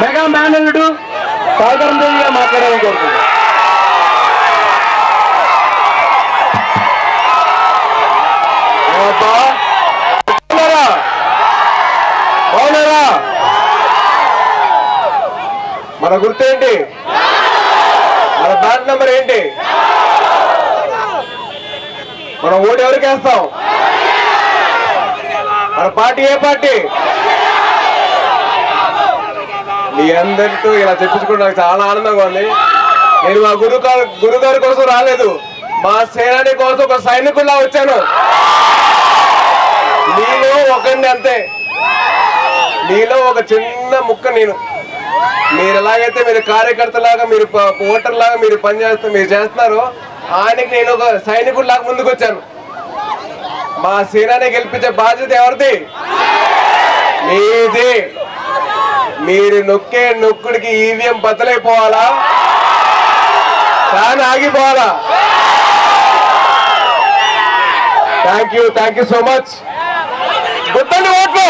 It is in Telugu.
మెగా మేనల్లుడు సాగరం దేవిగా మాట్లాడాలని కోరుతున్నాను అబ్బా. బాగున్నారా? బాగున్నారా? మన గుర్తేంటి మన బ్యాట్ నెంబర్ ఏంటి? మనం ఓటు ఎవరికి వేస్తాం? మన పార్టీ ఏ పార్టీ? మీ అందరితో ఇలా చెప్పించుకుంటే నాకు చాలా ఆనందంగా ఉంది. నేను మా గురు గురుగారి కోసం రాలేదు. మా సేనాని కోసం ఒక సైనికుల్లా వచ్చాను. నీలో ఒకండి అంతే. నీలో ఒక చిన్న ముక్క నేను. మీరు ఎలాగైతే మీరు కార్యకర్తలాగా మీరు ఓటర్ లాగా మీరు పనిచేస్తూ మీరు చేస్తున్నారో ఆయనకి నేను ఒక సైనికుడిలాగా ముందుకు వచ్చాను మా సేనాని గెలిపించే బాధ్యత ఎవరిది? మీది. మీరు నొక్కే నొక్కుడికి ఈవీఎం బతలైపోవాలా కానీ ఆగిపోవాలా? Thank you thank you so much గుర్తండి ఓట్లు.